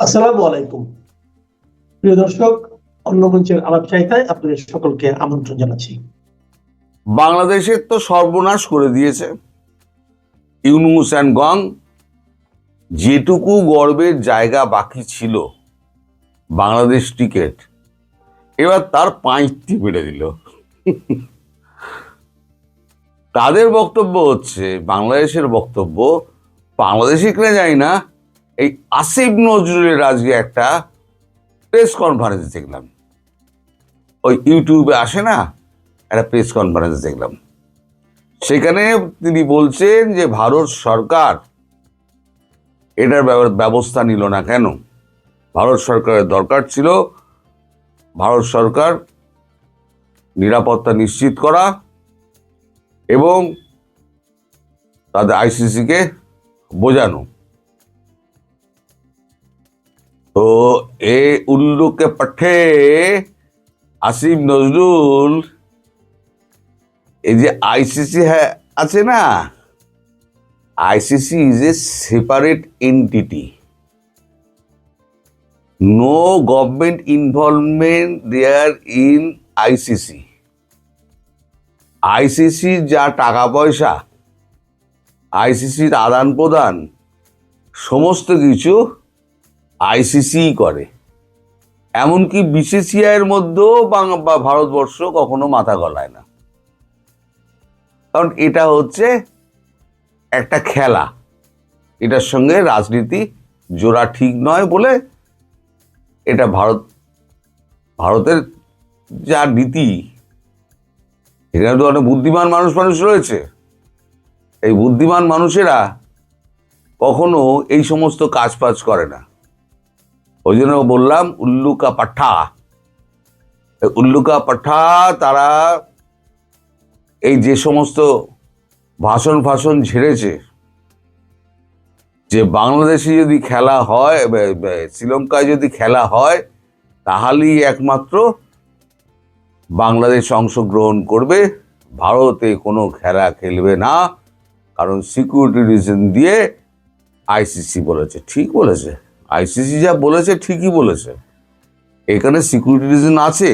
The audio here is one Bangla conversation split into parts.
আসসালামু আলাইকুম। প্রিয় দর্শক অন্য আলাপ চাইতায় আপনাদের সকলকে আমন্ত্রণ জানাচ্ছি। বাংলাদেশের তো সর্বনাশ করে দিয়েছে। ইউনুস অ্যান্ড গং, যেটুকু গর্বের জায়গা বাকি ছিল, বাংলাদেশ টিকেট, এবার তার পাঁচটি বেড়ে দিল। তাদের বক্তব্য হচ্ছে, বাংলাদেশের বক্তব্য, বাংলাদেশি কিনা যাই না এই আসিফ নজরুলের আজকে একটা প্রেস কনফারেন্স দেখলাম। ওই ইউটিউবে আসে না, একটা প্রেস কনফারেন্স দেখলাম। সেখানে তিনি বলছেন যে, ভারত সরকার এটার ব্যব- ব্যবস্থা নিল না কেন? ভারত সরকারের দরকার ছিল ভারত সরকার নিরাপত্তা নিশ্চিত করা এবং তাদের আইসিসিকে বোঝানো। তো এ উল্লুকে পাঠে আসিফ নজরুল, এই যে আইসিসি হ্যাঁ আছে না? ICC is a separate entity no government involvement there in ICC ICC যা টাকা পয়সা আইসিসির আদান প্রদান সমস্ত কিছু আইসিসি করে। এমনকি বিসিসিআই এর মধ্যেও বাং- বা ভারতবর্ষ কখনো মাথা গলায় না। কারণ এটা হচ্ছে একটা খেলা। এটার সঙ্গে রাজনীতি জোড়া ঠিক নয় বলে এটা ভারত, ভারতের যা নীতি, এখানে তো অনেক বুদ্ধিমান মানুষ মানুষ রয়েছে। এই বুদ্ধিমান মানুষেরা কখনো এই সমস্ত কাজ ফাজ করে না। ওই জন্য বললাম, উল্লুকা পাঠা। উল্লুকা পাঠা তারা এই যে সমস্ত ভাষণ ফাষণ ঝেড়েছে যে বাংলাদেশে যদি খেলা হয় শ্রীলঙ্কায় যদি খেলা হয়, তাহলেই একমাত্র বাংলাদেশ অংশগ্রহণ করবে। ভারতে কোনো খেলা খেলবে না, কারণ সিকিউরিটি রিজন দিয়ে আইসিসি বলেছে। ঠিক বলেছে। আইসিসি যা বলেছে, ঠিকই বলেছে। এখানে সিকিউরিটি রিজন আছে।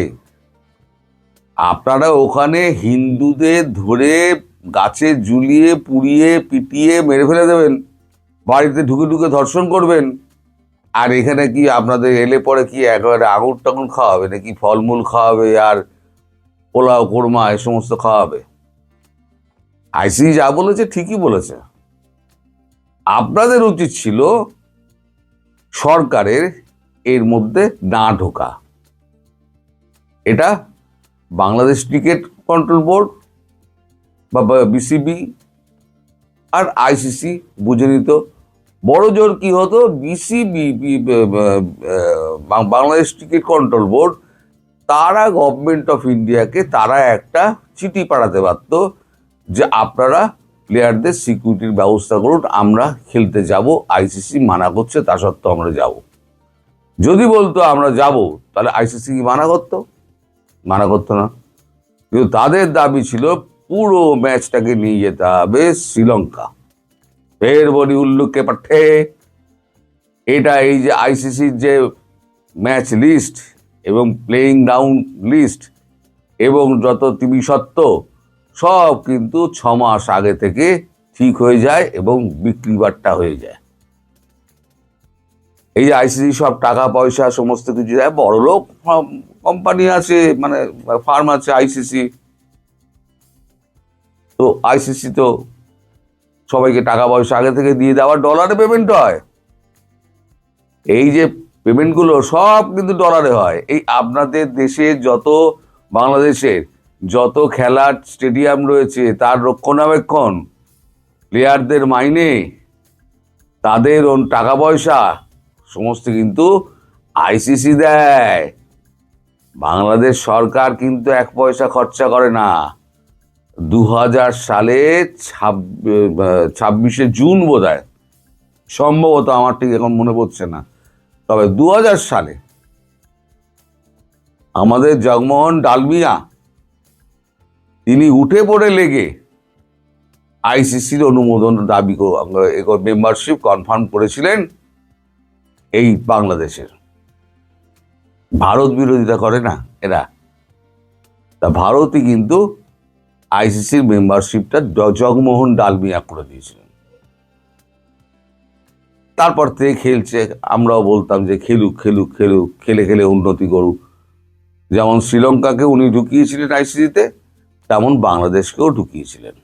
আপনারা ওখানে হিন্দুদের ধরে গাছে ঝুলিয়ে, পুড়িয়ে, পিটিয়ে মেরে ফেলে দেবেন। বাড়িতে ঢুকে ঢুকে ধর্ষণ করবেন। আর এখানে কি আপনাদের এলে পরে কি একেবারে আঙুর টাঙুর খাওয়াবে? নাকি ফলমূল খাওয়াবে আর পোলাও, কোরমা এ সমস্ত খাওয়াবে? আইসি যা বলেছে, ঠিকই বলেছে। আপনাদের উচিত ছিল সরকারের এর মধ্যে না ঢোকা। এটা বাংলাদেশ ক্রিকেট কন্ট্রোল বোর্ড বা বিসিবি আর আইসিসি বুঝে নিত। বড় জোর কি হতো? BCB Bangladesh cricket control board, তারা গভর্নমেন্ট অফ ইন্ডিয়াকে তারা একটা চিঠি পাঠাতে পারতো যে আপনারা প্লেয়ারদের সিকিউরিটির ব্যবস্থা করুন, আমরা খেলতে যাব আইসিসি মানা করছে, তা সত্ত্বেও আমরা যাব। যদি বলতো আমরা যাব, তাহলে আইসিসি কি মানা করতো? মানা করতো না। কিন্তু তাদের দাবি ছিল, পুরো ম্যাচটাকে নিয়ে যেতে হবে শ্রীলঙ্কা। ফের বলি উল্লুককে পাঠে। এটা এই যে আইসিসির যে ম্যাচ লিস্ট এবং প্লেয়িং গ্রাউন্ড লিস্ট এবং যত টিভি সত্ত্ব সব কিন্তু ছ মাস আগে থেকে ঠিক হয়ে যায় এবং বিক্রি বাট্টা হয়ে যায়। এই যে আইসিসি সব টাকা পয়সা সমস্ত কিছু দেয়, বড় লোক কোম্পানি আছে মানে ফার্ম আছে আইসিসি তো আইসিসি তো সবাইকে টাকা পয়সা আগে থেকে দিয়ে দেওয়ার ডলারে পেমেন্ট হয়। এই যে পেমেন্টগুলো সব কিন্তু ডলারে হয়। এই আপনাদের দেশে যত বাংলাদেশের যত খেলার স্টেডিয়াম রয়েছে, তার রক্ষণাবেক্ষণ প্লেয়ারদের মাইনে, তাদের টাকা পয়সা, সমস্ত কিন্তু আইসিসি দেয়। বাংলাদেশ সরকার কিন্তু এক পয়সা খরচা করে না। দু হাজার সালে ছাব্বিশে জুন বোধ হয় সম্ভবত আমার ঠিক এখন মনে পড়ছে না। তবে দু হাজার সালে আমাদের জগমোহন ডালমিয়া তিনি উঠে পড়ে লেগে আইসিসির অনুমোদন দাবি মেম্বারশিপ কনফার্ম করেছিলেন এই বাংলাদেশের। ভারত বিরোধিতা করে না এরা। তা ভারতই কিন্তু আইসিসির মেম্বারশিপটা জগমোহন ডালমিয়া করে দিয়েছিলেন। তারপর থেকে খেলছে, আমরাও বলতাম যে খেলুক খেলুক খেলুক, খেলে খেলে উন্নতি করুক। যেমন শ্রীলঙ্কাকে উনি ঢুকিয়েছিলেন আইসিসিতে তেমন বাংলাদেশকেও ঢুকিয়েছিলেন।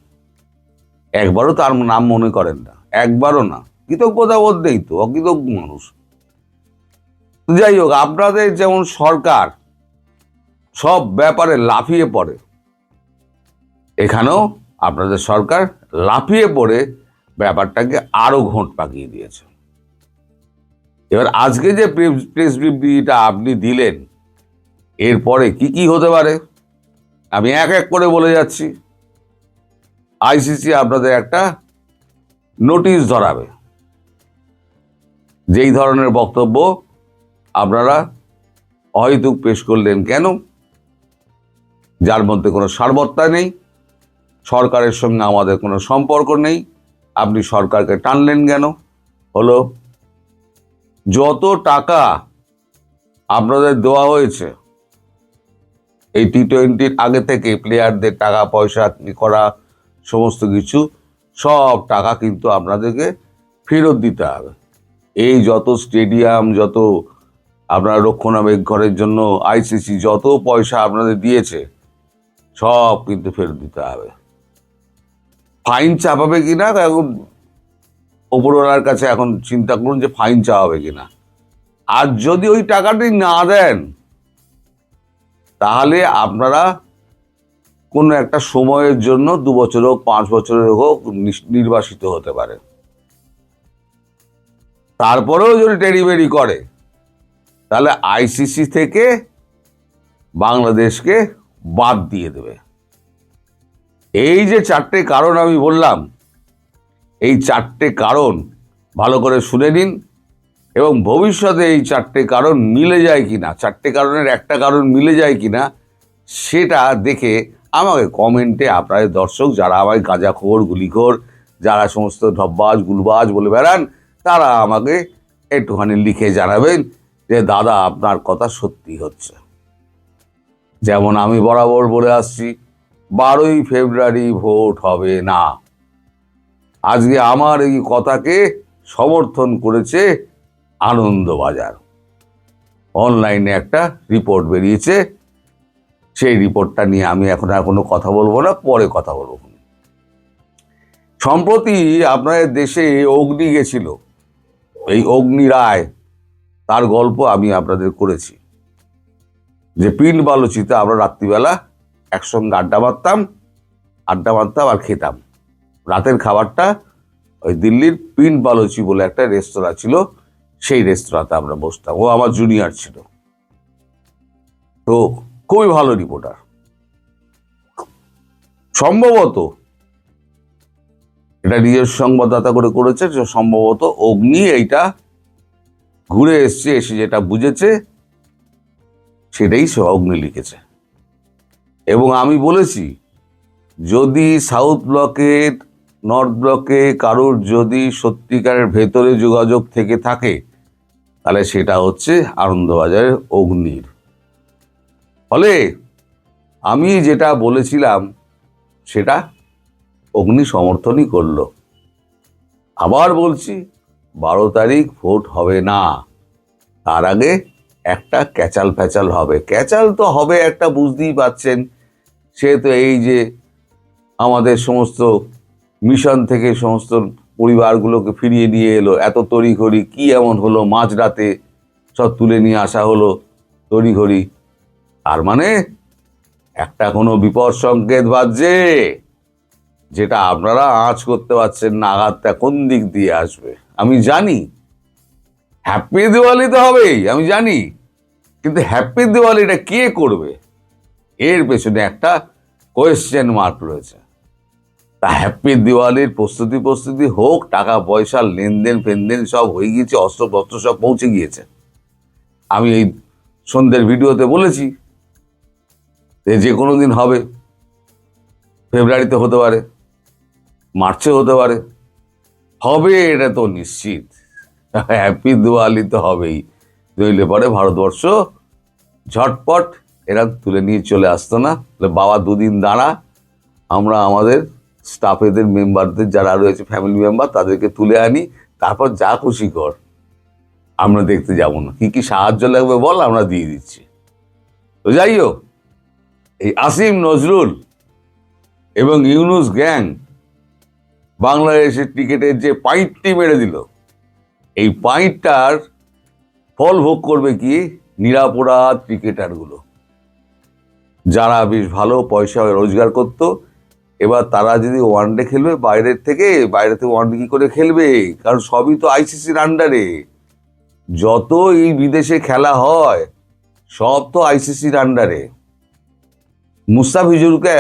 একবারও তার নাম মনে করেন না। একবারও না। কৃতজ্ঞতা বোধ নেই তো, অকৃতজ্ঞ মানুষ। যাই হোক, আপনাদের যেমন সরকার সব ব্যাপারে লাফিয়ে পড়ে, এখানেও আপনাদের সরকার লাফিয়ে পড়ে ব্যাপারটাকে আরও ঘোঁট পাকিয়ে দিয়েছে। এবার আজকে যে প্রেস বিবৃতিটা আপনি দিলেন, এরপরে কি কি হতে পারে? আমি এক এক করে বলে যাচ্ছি। আইসিসি আপনাদের একটা নোটিশ ধরাবে। যেই ধরনের বক্তব্য আপনারা অহেতুক পেশ করলেন কেন? যার মধ্যে কোনো সারবত্তা নেই, সরকারের সঙ্গে আমাদের কোনো সম্পর্ক নেই, আপনি সরকারকে টানলেন কেন? হলো, যত টাকা আপনাদের দেওয়া হয়েছে এই টি টোয়েন্টির আগে থেকে প্লেয়ারদের টাকা, পয়সা করা, সমস্ত কিছু, সব টাকা কিন্তু আপনাদেরকে ফেরত দিতে হবে। এই যত স্টেডিয়াম যত আপনার রক্ষণাবেক্ষণের জন্য আইসিসি যত পয়সা আপনাদের দিয়েছে, সব কিন্তু ফেরত দিতে হবে। ফাইন চাপাবে কি না এখন ওপরওয়ালার কাছে এখন চিন্তা করুন যে ফাইন চাপাবে কি না আর যদি ওই টাকাটি না দেন তাহলে আপনারা কোনো একটা সময়ের জন্য দু বছর হোক, পাঁচ বছরের হোক নির্বাসিত হতে পারে তারপরেও যদি টেরিবেরি করে, তাহলে আইসিসি থেকে বাংলাদেশকে বাদ দিয়ে দেবে। এই যে চারটে কারণ আমি বললাম, এই চারটে কারণ ভালো করে শুনে নিন। এবং ভবিষ্যতে এই চারটে কারণ মিলে যায় কি না চারটে কারণের একটা কারণ মিলে যায় কি না সেটা দেখে আমাকে কমেন্টে, আপনাদের দর্শক যারা আমায় গাঁজাখোর, গুলিখোর, যারা সমস্ত ঢব্বাজ গুলবাজ বলে বেড়ান, তারা আমাকে একটুখানি লিখে জানাবেন যে, দাদা, আপনার কথা সত্যি হচ্ছে। যেমন আমি বরাবর বলে আসছি, বারোই ফেব্রুয়ারি ভোট হবে না। আজকে আমার এই কথাকে সমর্থন করেছে আনন্দবাজার। অনলাইনে একটা রিপোর্ট বেরিয়েছে। সেই রিপোর্টটা নিয়ে আমি এখন আর কোনো কথা বলব না, পরে কথা বলব। সম্প্রতি আপনাদের দেশে অগ্নি গেছিল। এই অগ্নি রায়, তার গল্প আমি আপনাদের করেছি। যে পিন্ড বালুচিতে আমরা রাত্রিবেলা একসঙ্গে আড্ডা মারতাম আড্ডা মারতাম আর খেতাম। রাতের খাবারটা ওই দিল্লির পিন্ড বালুচি বলে একটা রেস্তোরাঁ ছিল। সেই রেস্তোরাঁতে আমরা বসতাম। ও আমার জুনিয়র ছিল। তো খুবই ভালো রিপোর্টার সম্ভবত এটা নিজের সংবাদদাতা করে করেছে যে সম্ভবত অগ্নি এইটা ঘুরে এসছে, এসে যেটা বুঝেছে, সেটাই সে অগ্নি লিখেছে। এবং আমি বলেছি, যদি সাউথ ব্লকের নর্থ ব্লকে কারোর যদি সত্যিকারের ভেতরে যোগাযোগ থেকে থাকে তাহলে সেটা হচ্ছে আনন্দবাজারের অগ্নির। ফলে আমি যেটা বলেছিলাম, সেটা অগ্নি সমর্থনই করল। আবার বলছি, বারো তারিখ ভোট হবে না। তার আগে একটা ক্যাচাল ফ্যাচাল হবে। ক্যাচাল তো হবে একটা বুঝতেই পাচ্ছেন সে তো এই যে আমাদের সমস্ত মিশন থেকে সমস্ত পরিবারগুলোকে ফিরিয়ে নিয়ে এলো। এত তড়িঘড়ি কি এমন হলো? মাঝরাতে সব তুলে নিয়ে আসা হলো তড়িঘড়ি। তার মানে একটা কোনো বিপদ সংকেত বাজছে, যেটা আপনারা আঁচ করতে পারছেন না, আঘাতটা কোন দিক দিয়ে আসবে? আমি জানি। হ্যাপি দিওয়ালি তো হবেই, আমি জানি। কিন্তু হ্যাপি দিওয়ালিটা কে করবে? এর পেছনে একটা কোয়েশ্চেন মার্ক রয়েছে। তা হ্যাপি দিওয়ালির প্রস্তুতি প্রস্তুতি হোক, টাকা, পয়সা, লেনদেন, ফেনদেন সব হয়ে গিয়েছে অস্ত্রপত্র সব পৌঁছে গিয়েছে। আমি এই সন্ধ্যের ভিডিওতে বলেছি যে যে কোনো দিন হবে, ফেব্রুয়ারিতে হতে পারে, মার্চে হতে পারে, হবে এটা তো নিশ্চিত। হ্যাপি দিওয়ালি তো হবেই। নইলে পরে ভারতবর্ষ ঝটপট এরা তুলে নিয়ে চলে আসতো না। বাবা দুদিন দাঁড়া, আমরা আমাদের স্টাফেদের মেম্বারদের যারা রয়েছে ফ্যামিলি মেম্বার তাদেরকে তুলে আনি, তারপর যা খুশি কর। আমরা দেখতে যাব না। কি কি সাহায্য লাগবে বল, আমরা দিয়ে দিচ্ছি। তো যাই হোক, এই আসিম নজরুল এবং ইউনুস গ্যাং বাংলাদেশের টিকিটের যে পাইটটি মেরে দিল, এই পাইটটার ফল ভোগ করবে কি? নিরাপরাধ ক্রিকেটারগুলো যারা বেশ ভালো পয়সা রোজগার করত এবার তারা যদি ওয়ানডে খেলবে, বাইরের থেকে বাইরে থেকে ওয়ানডে কি করে খেলবে? কারণ সবই তো আইসিসির আন্ডারে যত এই বিদেশে খেলা হয়, সব তো আইসিসির আন্ডারে মুস্তাফিজুরকে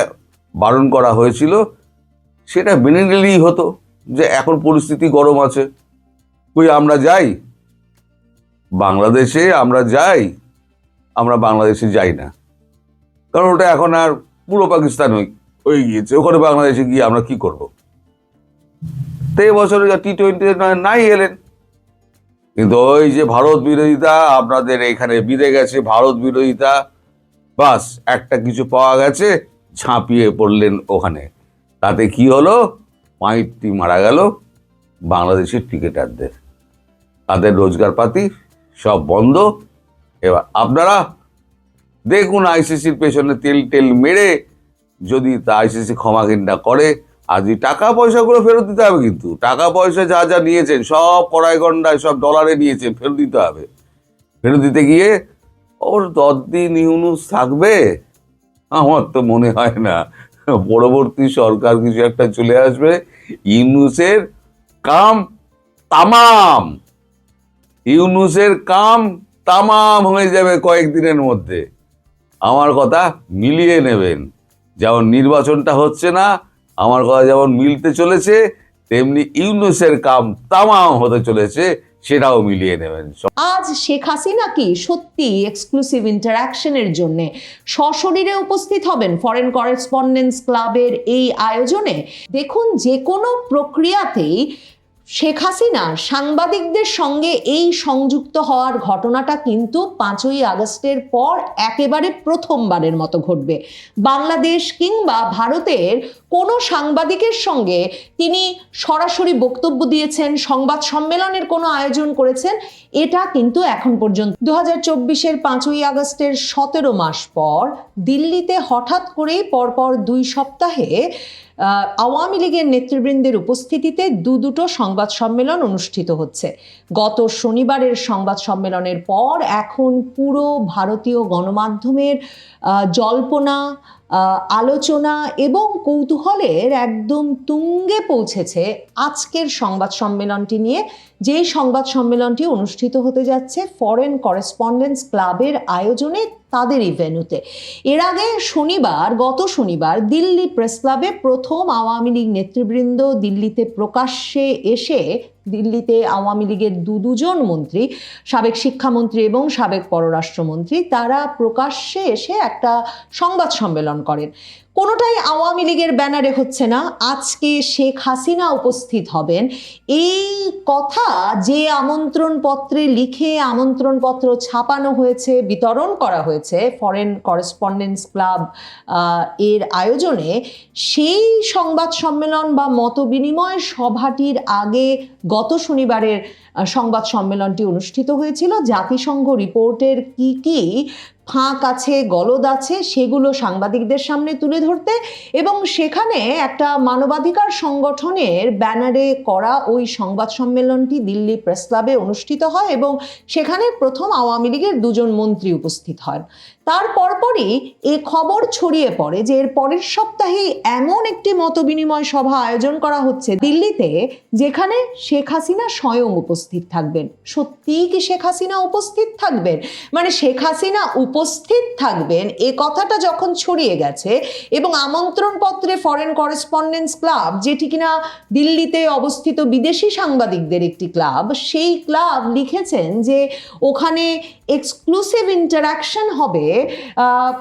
বারণ করা হয়েছিল, সেটা মেনে নিলেই হতো যে এখন পরিস্থিতি গরম আছে। কই, আমরা যাই? বাংলাদেশে আমরা যাই, আমরা বাংলাদেশে যাই না। কারণ ওটা এখন আর পুরো পাকিস্তান হয়ে হয়ে গিয়েছে, ওখানে বাংলাদেশে গিয়ে আমরা কি করব? তো এবছরে টি টোয়েন্টি নাই এলেন। কিন্তু ওই যে ভারত বিরোধিতা, আপনাদের এখানে বিদে গেছে ভারত বিরোধিতা। বাস, একটা কিছু পাওয়া গেছে, ঝাঁপিয়ে পড়লেন ওখানে। তাতে কি হলো? পাঁইটটি মারা গেল বাংলাদেশের ক্রিকেটারদের তাদের রোজগার পাতি সব বন্ধ। এবার আপনারা দেখুন আইসিসির পেছনে তেল টেল মেরে যদি তা আইসিসি ক্ষমা ঘিন্না করে আজই টাকা পয়সাগুলো ফেরত দিতে হবে কিন্তু, টাকা পয়সা যা যা নিয়েছেন, সব কড়াই গন্ডায়, সব ডলারে নিয়েছেন, ফেরত দিতে হবে। ফেরত দিতে গিয়ে, ওর দশ দিন ইউনুস থাকবে? আমার তো মনে হয় না। পরবর্তী সরকার কিছু একটা চলে আসবে, ইউনুসের কাম তামাম। ইউনুসের কাম তামাম হয়ে যাবে কয়েকদিনের মধ্যে। আমার কথা মিলিয়ে নেবেন। যেমন নির্বাচনটা হচ্ছে না, আমার কথা যেমন মিলতে চলেছে, তেমনি ইউনুসের কাম তামাম হতে চলেছে, সেটাও মিলিয়ে নেবেন। আজ শেখ হাসিনা কি সত্যি এক্সক্লুসিভ ইন্টারাকশনের জন্য সশরীরে উপস্থিত হবেন ফরেন করেসপন্ডেন্স ক্লাবের এই আয়োজনে? দেখুন, যে কোনো প্রক্রিয়াতেই শেখ হাসিনা সাংবাদিকদের সঙ্গে এই সংযুক্ত হওয়ার ঘটনাটা কিন্তু পাঁচই আগস্টের পর একেবারে প্রথমবারের মতো ঘটবে। বাংলাদেশ কিংবা ভারতের কোনো সাংবাদিকের সঙ্গে তিনি সরাসরি বক্তব্য দিয়েছেন, সংবাদ সম্মেলনের কোনো আয়োজন করেছেন এটা কিন্তু এখন পর্যন্ত। দু হাজার চব্বিশের পাঁচই আগস্টের সতেরো মাস পর দিল্লিতে হঠাৎ করেই পরপর দুই সপ্তাহে আওয়ামী লীগের নেতৃবৃন্দের উপস্থিতিতে দু দুটো সংবাদ সম্মেলন অনুষ্ঠিত হচ্ছে। গত শনিবারের সংবাদ সম্মেলনের পর এখন পুরো ভারতীয় গণমাধ্যমের জল্পনা আলোচনা এবং কৌতূহলের একদম তুঙ্গে পৌঁছেছে আজকের সংবাদ সম্মেলনটি নিয়ে যেই সংবাদ সম্মেলনটি অনুষ্ঠিত হতে যাচ্ছে ফরেন করেসপন্ডেন্স ক্লাবের আয়োজনে তাদেরই ভেন্যুতে এর আগে শনিবার, গত শনিবার দিল্লি প্রেস ক্লাবে প্রথম আওয়ামী লীগ নেতৃবৃন্দ দিল্লিতে প্রকাশ্যে এসে দিল্লিতে আওয়ামী লীগের দু দুজন মন্ত্রী, সাবেক শিক্ষামন্ত্রী এবং সাবেক পররাষ্ট্রমন্ত্রী, তারা প্রকাশ্যে এসে একটা সংবাদ সম্মেলন করেন। কোনোটাই আওয়ামী লীগের ব্যানারে হচ্ছে না। আজকে শেখ হাসিনা উপস্থিত হবেন। এই কথা যে আমন্ত্রণ পত্রে লিখে আমন্ত্রণ পত্র ছাপানো হয়েছে, বিতরণ করা হয়েছে ফরেন করেসপন্ডেন্স ক্লাব এর আয়োজনে, সেই সংবাদ সম্মেলন বা মতবিনিময় সভাটির আগে গত শনিবারের সংবাদ সম্মেলনটি অনুষ্ঠিত হয়েছিল। জাতিসংঘ রিপোর্টের কি কি ফাঁক আছে, গলদ আছে, সেগুলো সাংবাদিকদের সামনে তুলে ধরতে এবং সেখানে একটা মানবাধিকার সংগঠনের ব্যানারে করা ওই সংবাদ সম্মেলনটি দিল্লি প্রেস ক্লাবে অনুষ্ঠিত হয় এবং সেখানে প্রথম আওয়ামী লীগের দুজন মন্ত্রী উপস্থিত হন। তার পরপরই এ খবর ছড়িয়ে পড়ে যে এর পরের সপ্তাহে এমন একটি মতবিনিময় সভা আয়োজন করা হচ্ছে দিল্লিতে, যেখানে শেখ হাসিনা স্বয়ং উপস্থিত থাকবেন। সত্যিই কি শেখ হাসিনা উপস্থিত থাকবেন? মানে শেখ হাসিনা উপস্থিত থাকবেন এ কথাটা যখন ছড়িয়ে গেছে এবং আমন্ত্রণ পত্রে ফরেন করেসপন্ডেন্স ক্লাব যেটি কিনা দিল্লিতে অবস্থিত বিদেশি সাংবাদিকদের একটি ক্লাব, সেই ক্লাব লিখেছেন যে ওখানে এক্সক্লুসিভ ইন্টারাকশন হবে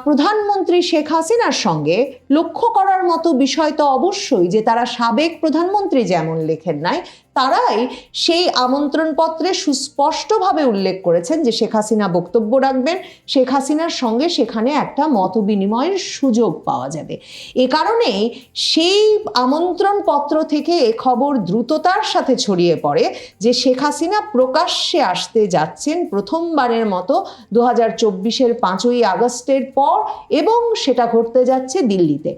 প্রধানমন্ত্রী শেখ হাসিনার সঙ্গে। লক্ষ্য করার মতো বিষয় তো অবশ্যই যে তারা সাবেক প্রধানমন্ত্রী যেমন লেখেন নাই, তারাই সেই আমন্ত্রণপত্রে সুস্পষ্টভাবে উল্লেখ করেছেন যে শেখ হাসিনা বক্তব্য রাখবেন, শেখ হাসিনার সঙ্গে সেখানে একটা মত বিনিময়ের সুযোগ পাওয়া যাবে। এ কারণেই সেই আমন্ত্রণপত্র থেকে এ খবর দ্রুততার সাথে ছড়িয়ে পড়ে যে শেখ হাসিনা প্রকাশ্যে আসতে যাচ্ছেন প্রথমবারের মতো দু হাজার চব্বিশের পাঁচই আগস্টের পর এবং সেটা ঘটতে যাচ্ছে দিল্লিতে।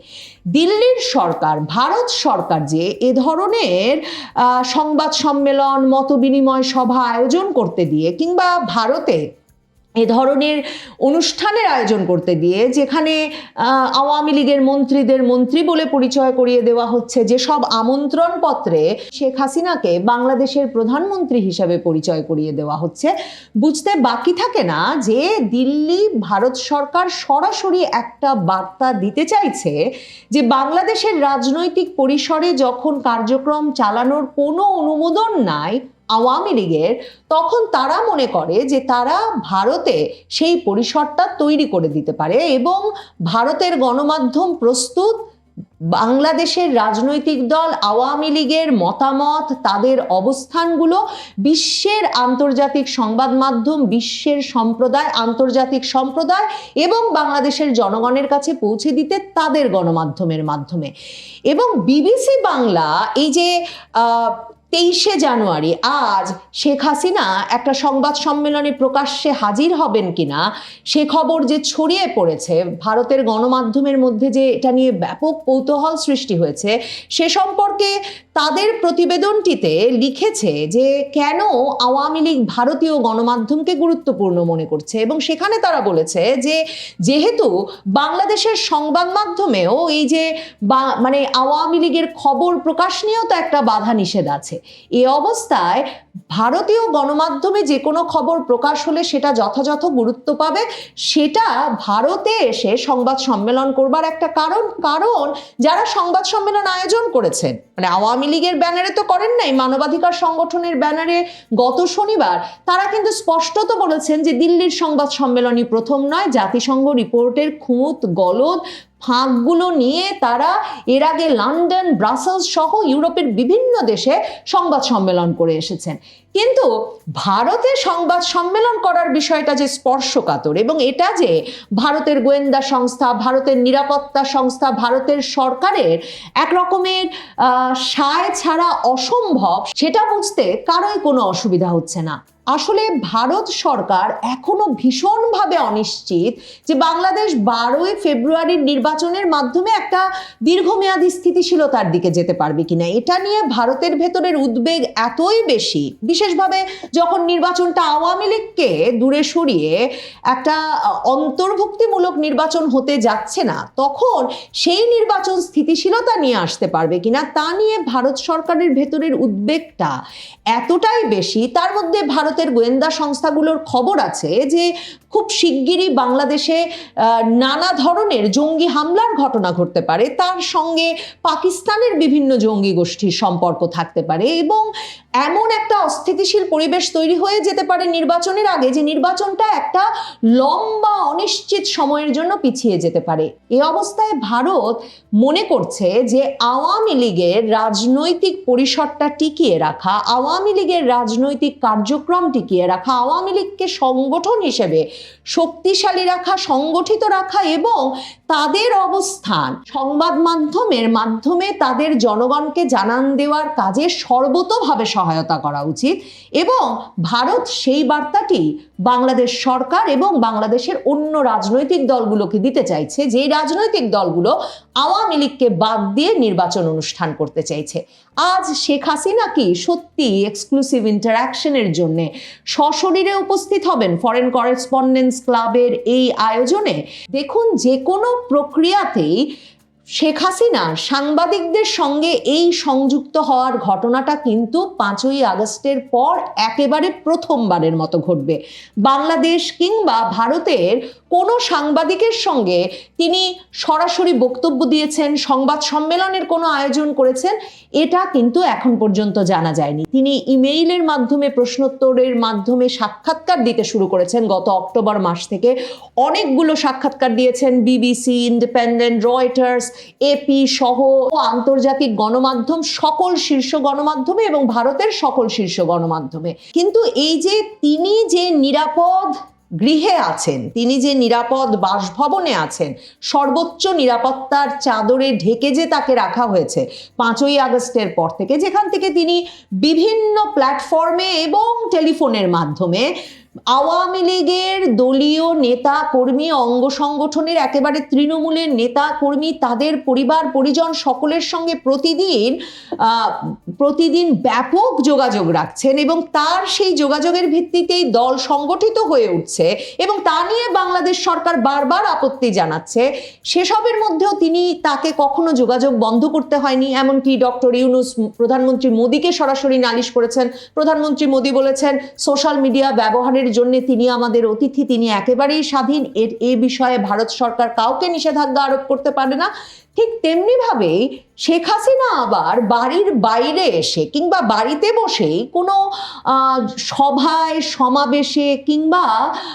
দিল্লির সরকার, ভারত সরকার যে এ ধরনের সংবাদ সম্মেলন মত বিনিময় সভা আয়োজন করতে দিয়ে কিংবা ভারতে এ ধরনের অনুষ্ঠানের আয়োজন করতে দিয়ে যেখানে আওয়ামী লীগের মন্ত্রীদের মন্ত্রী বলে পরিচয় করিয়ে দেওয়া হচ্ছে যেসব আমন্ত্রণ পত্রে শেখ হাসিনাকে বাংলাদেশের প্রধানমন্ত্রী হিসাবে পরিচয় করিয়ে দেওয়া হচ্ছে। বুঝতে বাকি থাকে না যে দিল্লি ভারত সরকার সরাসরি একটা বার্তা দিতে চাইছে যে বাংলাদেশের রাজনৈতিক পরিসরে যখন কার্যক্রম চালানোর কোনো অনুমোদন নাই আওয়ামী লীগের, তখন তারা মনে করে যে তারা ভারতে সেই পরিসরটা তৈরি করে দিতে পারে এবং ভারতের গণমাধ্যম প্রস্তুত, বাংলাদেশের রাজনৈতিক দল, আওয়ামী লীগের মতামত, তাদের অবস্থানগুলো, বিশ্বের আন্তর্জাতিক সংবাদ মাধ্যম, বিশ্বের সম্প্রদায়, আন্তর্জাতিক সম্প্রদায় এবং বাংলাদেশের জনগণের কাছে পৌঁছে দিতে তাদের গণমাধ্যমের মাধ্যমে। এবং বিবিসি বাংলা এই যে তেইশে জানুয়ারি, আজ শেখ হাসিনা একটা সংবাদ সম্মেলনে প্রকাশ্যে হাজির হবেন কিনা, সে খবর যে ছড়িয়ে পড়েছে, ভারতের গণমাধ্যমের মধ্যে যে এটা নিয়ে ব্যাপক কৌতূহল সৃষ্টি হয়েছে, সে সম্পর্কে তাদের প্রতিবেদনটিতে লিখেছে যে কেন আওয়ামী লীগ ভারতীয় গণমাধ্যমকে গুরুত্বপূর্ণ মনে করছে এবং সেখানে তারা বলেছে যে যেহেতু বাংলাদেশের সংবাদ মাধ্যমেও এই যে মানে আওয়ামী লীগের খবর প্রকাশ নিয়েও তো একটা বাধা নিষেধ আছে। এ অবস্থায় ভারতীয় গণমাধ্যমে যে কোনো খবর প্রকাশ হলে সেটা যথাযথ গুরুত্ব পাবে, সেটা ভারতে এসে সংবাদ সম্মেলন করবার একটা কারণ কারণ যারা সংবাদ সম্মেলন আয়োজন করেছেন মানে আওয়ামী লীগের ব্যানারে তো করেন নাই, মানবাধিকার সংগঠনের ব্যানারে গত শনিবার, তারা কিন্তু স্পষ্টত বলেছেন যে দিল্লির সংবাদ সম্মেলনই প্রথম নয়, জাতিসংঘ রিপোর্টের খুঁত, গলদ ফাঁকগুলো নিয়ে তারা এর আগে লন্ডন, ব্রাসেলস সহ ইউরোপের বিভিন্ন দেশে সংবাদ সম্মেলন করে এসেছেন। কিন্তু ভারতে সংবাদ সম্মেলন করার বিষয়টা যে স্পর্শকাতর এবং এটা যে ভারতের গোয়েন্দা সংস্থা, ভারতের নিরাপত্তা সংস্থা, ভারতের সরকারের এক রকমের সায় ছাড়া অসম্ভব, সেটা বুঝতে কারোই কোনো অসুবিধা হচ্ছে না। আসলে ভারত সরকার এখনও ভীষণভাবে অনিশ্চিত যে বাংলাদেশ বারোই ফেব্রুয়ারির নির্বাচনের মাধ্যমে একটা দীর্ঘমেয়াদী স্থিতিশীলতার দিকে যেতে পারবে কিনা। এটা নিয়ে ভারতের ভেতরের উদ্বেগ এতই বেশি বিশেষভাবে যখন নির্বাচনটা আওয়ামী লীগকে দূরে সরিয়ে একটা অন্তর্ভুক্তিমূলক নির্বাচন হতে যাচ্ছে না, তখন সেই নির্বাচন স্থিতিশীলতা নিয়ে আসতে পারবে কিনা তা নিয়ে ভারত সরকারের ভেতরের উদ্বেগটা এতটাই বেশি। তার মধ্যে ভারতের গোয়েন্দা সংস্থাগুলোর খবর আছে যে খুব শিগগিরই বাংলাদেশে নানা ধরনের জঙ্গি হামলার ঘটনা ঘটতে পারে। তার সঙ্গে পাকিস্তানের বিভিন্ন জঙ্গি গোষ্ঠীর সম্পর্ক থাকতে পারে এবং এমন একটা অস্থিতিশীল পরিবেশ তৈরি হয়ে যেতে পারে নির্বাচনের আগে যে নির্বাচনটা একটা লম্বা, অনিশ্চিত সময়ের জন্য পিছিয়ে যেতে পারে। এ অবস্থায় ভারত মনে করছে যে আওয়ামী লীগের রাজনৈতিক পরিসরটা টিকিয়ে রাখা, আওয়ামী লীগের রাজনৈতিক কার্যক্রম টিকিয়ে রাখা, আওয়ামী লীগকে সংগঠন হিসেবে শক্তিশালী রাখা, সংগঠিত রাখা এবং তাদের অবস্থান সংবাদ মাধ্যমের মাধ্যমে তাদের জনগণকে জানান দেওয়ার কাজে সর্বতোভাবে সহায়তা করা উচিত এবং ভারত সেই বার্তাটি বাংলাদেশ সরকার এবং বাংলাদেশের অন্য রাজনৈতিক দলগুলোকে দিতে চাইছে। যে রাজনৈতিক দলগুলো আওয়ামী লীগকে বাদ দিয়ে নির্বাচন অনুষ্ঠান করতে চাইছে। আজ শেখ হাসিনা কি সত্যি এক্সক্লুসিভ ইন্টারাকশনের জন্যে সশরীরে উপস্থিত হবেন ফরেন করেসপন্ডেন্স ক্লাবের এই আয়োজনে? দেখুন, যে কোনো প্রক্রিয়াতেই শেখ হাসিনা সাংবাদিকদের সঙ্গে এই সংযুক্ত হওয়ার ঘটনাটা কিন্তু পাঁচই আগস্টের পর একেবারে প্রথমবারের মতো ঘটবে। বাংলাদেশ কিংবা ভারতের কোনো সাংবাদিকের সঙ্গে তিনি সরাসরি বক্তব্য দিয়েছেন, সংবাদ সম্মেলনের কোনো আয়োজন করেছেন, এটা কিন্তু এখন পর্যন্ত জানা যায়নি। তিনি ইমেইলের মাধ্যমে, প্রশ্নোত্তরের মাধ্যমে সাক্ষাৎকার দিতে শুরু করেছেন গত অক্টোবর মাস থেকে। অনেকগুলো সাক্ষাৎকার দিয়েছেন বিবিসি, ইন্ডিপেন্ডেন্ট, রয়টার্স এপি সহ আন্তর্জাতিক গণমাধ্যম, সকল শীর্ষ গণমাধ্যমে এবং ভারতের সকল শীর্ষ গণমাধ্যমে। কিন্তু এই যে তিনি যে নিরাপদ গৃহে আছেন, তিনি যে নিরাপদ বাসভবনে আছেন, সর্বোচ্চ নিরাপত্তার চাদরে ঢেকে যে তাকে রাখা হয়েছে, পাঁচই আগস্টের পর থেকে, যেখান থেকে তিনি বিভিন্ন প্ল্যাটফর্মে এবং টেলিফোনের মাধ্যমে আওয়ামী লীগের দলীয় নেতা, কর্মী, অঙ্গ সংগঠনের একেবারে তৃণমূলের নেতা, কর্মী, তাদের পরিবার, পরিজন সকলের সঙ্গে প্রতিদিন প্রতিদিন ব্যাপক যোগাযোগ রাখছেন এবং তার সেই যোগাযোগের ভিত্তিতেই দল সংগঠিত হয়ে উঠছে এবং তা নিয়ে বাংলাদেশ সরকার বারবার আপত্তি জানাচ্ছে। সেসবের মধ্যেও তিনি তাকে কখনো যোগাযোগ বন্ধ করতে হয়নি, এমনকি ডক্টর ইউনুস প্রধানমন্ত্রী মোদীকে সরাসরি নালিশ করেছেন। প্রধানমন্ত্রী মোদী বলেছেন, সোশ্যাল মিডিয়া ব্যবহারের জন্য তিনি আমাদের অতিথি, তিনি একেবারেই স্বাধীন। এর, এ বিষয়ে ভারত সরকার কাউকে নিষেধাজ্ঞা আরোপ করতে পারে না। ঠিক তেমনি ভাবেই শেখ হাসিনা আবার বাড়ির বাইরে এসে কিংবা বাড়িতে বসেই কোনো সভায়, সমাবেশে কিংবা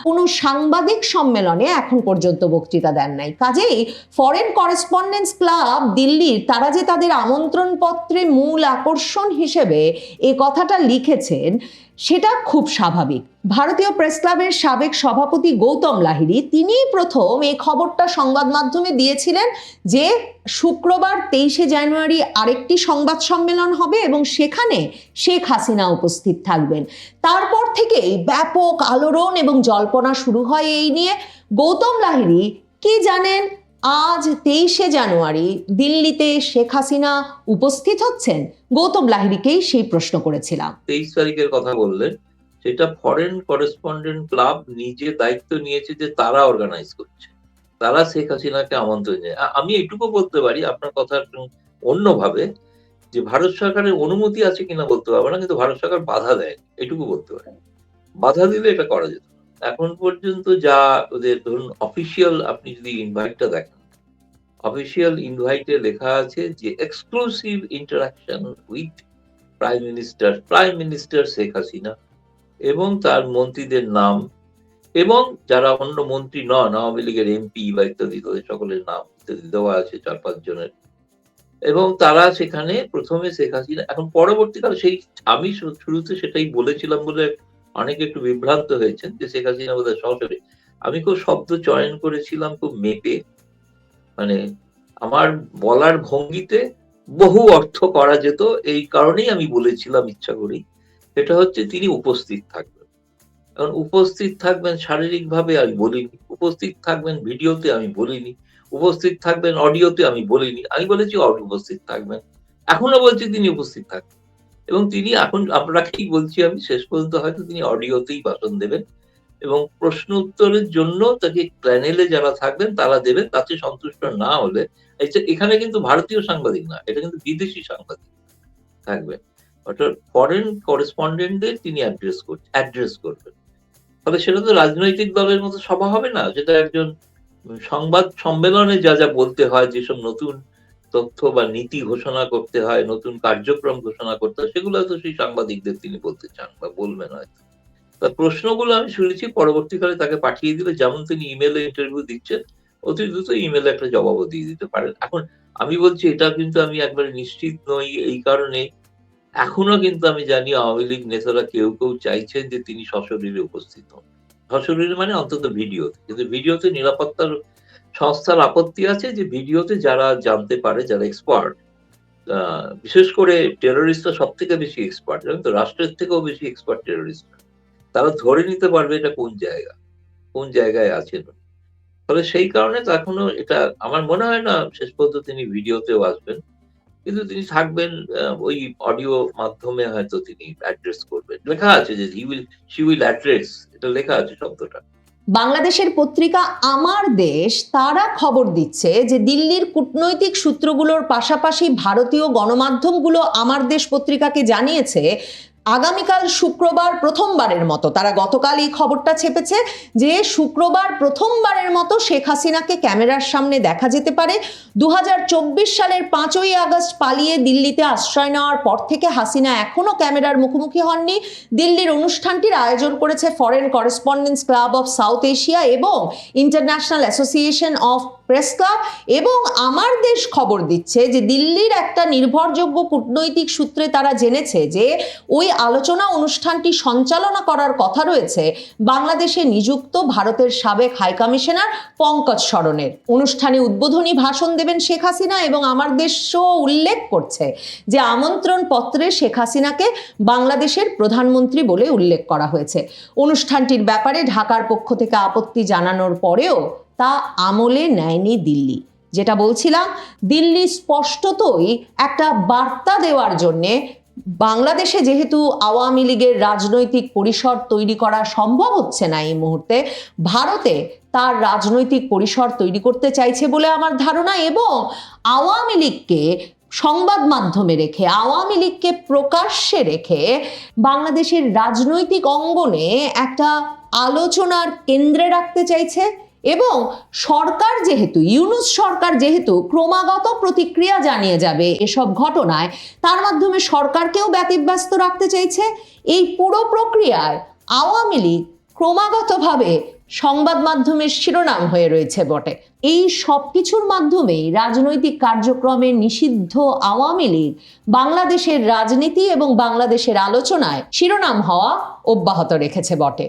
কোনো সাংবাদিক সম্মেলনে এখন পর্যন্ত বক্তৃতা দেন নাই। কাজেই ফরেন করেসপন্ডেন্স ক্লাব দিল্লির, তারা যে তাদের আমন্ত্রণপত্রে মূল আকর্ষণ হিসেবে এ কথাটা লিখেছেন সেটা খুব স্বাভাবিক। ভারতীয় প্রেস ক্লাবের সাবেক সভাপতি গৌতম লাহিড়ী তিনি প্রথম এই খবরটা সংবাদ মাধ্যমে দিয়েছিলেন যে শুক্রবার তেইশে জানুয়ারি আরেকটি সংবাদ সম্মেলন হবে এবং সেখানে শেখ হাসিনা উপস্থিত থাকবেন। তারপর থেকেই ব্যাপক আলোড়ন এবং জল্পনা শুরু হয় এই নিয়ে। গৌতম লাহিড়ী কি জানেন? আজ তেইশে জানুয়ারি দিল্লিতে শেখ হাসিনা উপস্থিত হচ্ছেন? গৌতম লাহিড়ীকেই সেই প্রশ্ন করেছিলাম। তেইশ তারিখের কথা বললেন। সেটা ফরেন করেসপন্ডেন্ট ক্লাব নিজে দায়িত্ব নিয়েছে যে তারা অর্গানাইজ করছে। তারা শেখ হাসিনাকে আমন্ত্রণ জানায়। আমি এটুকু বলতে পারি, আপনার কথা অন্যভাবে, যে ভারত সরকারের অনুমতি আছে কিনা বলতে পারব না, কিন্তু ভারত সরকার বাধা দেয়। এটুকু বলতে পারি। বাধা দিলে এটা করা যেত। এখন পর্যন্ত যা ওদের ধরুন অফিসিয়াল আপনি যদি ইনভাইটটা দেখেন অফিসিয়াল ইনভাইটে লেখা আছে যে exclusive interaction with prime minister prime minister Sheikh Hasina এবং তার মন্ত্রীদের নাম এবং যারা অন্য মন্ত্রী নন, আওয়ামী লীগের এমপি বা ইত্যাদি, তাদের সকলের নাম ইত্যাদি দেওয়া আছে চার পাঁচ জনের। এবং তারা সেখানে প্রথমে শেখ হাসিনা এখন পরবর্তীকালে সেই আমি শুরুতে সেটাই বলেছিলাম বলে অনেকে একটু বিভ্রান্ত হয়েছেন যে শেখ হাসিনা বোধহয় সরাসরি। আমি খুব শব্দ চয়ন করেছিলাম, খুব মেপে। মানে আমার বলার ভঙ্গিতে বহু অর্থ করা যেত, এই কারণেই আমি বলেছিলাম ইচ্ছা করেই। সেটা হচ্ছে তিনি উপস্থিত থাকবেন। কারণ উপস্থিত থাকবেন শারীরিকভাবে আমি বলিনি, উপস্থিত থাকবেন ভিডিওতে আমি বলিনি, উপস্থিত থাকবেন অডিওতে আমি বলিনি। আমি বলেছি উপস্থিত থাকবেন। এখনও বলছি তিনি উপস্থিত থাকবেন। এবং তিনি এখন আপনাকেই বলছি আমি, শেষ পর্যন্ত হয়তো তিনি অডিওতেই ভাষণ দেবেন এবং প্রশ্ন উত্তরের জন্য তাকে প্যানেলে যারা থাকবেন তারা দেবেন, তাতে সন্তুষ্ট না হলে এখানে কিন্তু ভারতীয় সাংবাদিক না, এটা কিন্তু বিদেশি সাংবাদিক থাকবে। অর্থাৎ ফরেন করেসপন্ডেন্টদের তিনি অ্যাড্রেস করছেন অ্যাড্রেস করবেন। ফলে সেটা তো রাজনৈতিক দলের মতো সভা হবে না সেটা একজন সংবাদ সম্মেলনে যা যা বলতে হয়, যেসব নতুন তথ্য বা নীতি ঘোষণা করতে হয়, নতুন কার্যক্রম ঘোষণা করতে হয়, সেগুলো হয়তো সেই সাংবাদিকদের তিনি বলতে চান বা বলবেন হয়তো। প্রশ্নগুলো আমি শুনেছি, পরবর্তীকালে তাকে পাঠিয়ে দিলে যেমন তিনি ইমেলে ইন্টারভিউ দিচ্ছেন, অতি দ্রুত ইমেলে একটা জবাবও দিয়ে দিতে পারেন। এখন আমি বলছি, এটা কিন্তু আমি একবারে নিশ্চিত নই এই কারণে। এখনও কিন্তু আমি জানি আওয়ামী লীগ নেতারা কেউ কেউ চাইছেন যে তিনি সশরীরে উপস্থিত হন। সশরীরে মানে অন্তত ভিডিওতে। কিন্তু ভিডিওতে নিরাপত্তার সংস্থার আপত্তি আছে যে ভিডিওতে যারা জানতে পারে, যারা এক্সপার্ট বিশেষ করে টেরোরিস্টরা সব থেকে বেশি এক্সপার্ট জানেন তো? রাষ্ট্রের থেকেও বেশি এক্সপার্ট টেরোরিস্ট তারা ধরে নিতে পারবে এটা কোন জায়গা, কোন জায়গায় আছেন ফলে সেই কারণে এখনও এটা, আমার মনে হয় না, শেষ পর্যন্ত তিনি ভিডিওতেও আসবেন। কিন্তু তিনি থাকবেন ওই অডিও মাধ্যমে হয়তো তিনি অ্যাড্রেস করবেন। লেখা আছে যে he will she will address এটা লেখা আছে শব্দটা। বাংলাদেশের পত্রিকা আমার দেশ, তারা খবর দিচ্ছে যে দিল্লির কূটনৈতিক সূত্রগুলোর পাশাপাশি ভারতীয় গণমাধ্যমগুলো আমার দেশ পত্রিকাকে জানিয়েছে আগামীকাল শুক্রবার প্রথমবারের মতো, তারা গতকাল এই খবরটা ছেপেছে যে শুক্রবার প্রথমবারের মতো শেখ হাসিনাকে ক্যামেরার সামনে দেখা যেতে পারে। দু হাজার চব্বিশ সালের পাঁচই আগস্ট পালিয়ে দিল্লিতে আশ্রয় নেওয়ার পর থেকে হাসিনা এখনও ক্যামেরার মুখোমুখি হননি। দিল্লির অনুষ্ঠানটির আয়োজন করেছে foreign correspondence club of south Asia এবং international association of press club এবং আমার দেশ খবর দিচ্ছে যে দিল্লির একটা নির্ভরযোগ্য কূটনৈতিক সূত্রে তারা জেনেছে যে ওই আলোচনা অনুষ্ঠানটি সঞ্চালনা করার কথা রয়েছে বাংলাদেশে নিযুক্ত ভারতের সাবেক হাইকমিশনার পঙ্কজ সরণের অনুষ্ঠানে উদ্বোধনী ভাষণ দেবেন শেখ হাসিনা এবং আমার দেশও উল্লেখ করছে যে আমন্ত্রণ পত্রে শেখ হাসিনাকে বাংলাদেশের প্রধানমন্ত্রী বলে উল্লেখ করা হয়েছে। অনুষ্ঠানটির ব্যাপারে ঢাকার পক্ষ থেকে আপত্তি জানানোর পরেও তা আমলে নেয়নি দিল্লি। যেটা বলছিলাম, দিল্লি স্পষ্টতই একটা বার্তা দেওয়ার জন্যে বাংলাদেশে যেহেতু আওয়ামী লীগের রাজনৈতিক পরিসর তৈরি করা সম্ভব হচ্ছে না এই মুহূর্তে, ভারতে তার রাজনৈতিক পরিসর তৈরি করতে চাইছে বলে আমার ধারণা এবং আওয়ামী লীগকে সংবাদ মাধ্যমে রেখে, আওয়ামী লীগকে প্রকাশ্যে রেখে বাংলাদেশের রাজনৈতিক অঙ্গনে একটা আলোচনার কেন্দ্রে রাখতে চাইছে এবং সরকার যেহেতু, ইউনুস সরকার যেহেতু ক্রমাগত প্রতিক্রিয়া জানিয়ে যাবে এসব ঘটনায়, তার মাধ্যমে সরকারকেও ব্যতিব্যস্ত রাখতে চাইছে। এই পুরো প্রক্রিয়ায় আওয়ামী লীগ ক্রমাগতভাবে সংবাদ মাধ্যমের শিরোনাম হয়ে রয়েছে বটে। এই সব কিছুর মাধ্যমেই রাজনৈতিক কার্যক্রমে নিষিদ্ধ আওয়ামী লীগ বাংলাদেশের রাজনীতি এবং বাংলাদেশের আলোচনায় শিরোনাম হওয়া অব্যাহত রেখেছে বটে।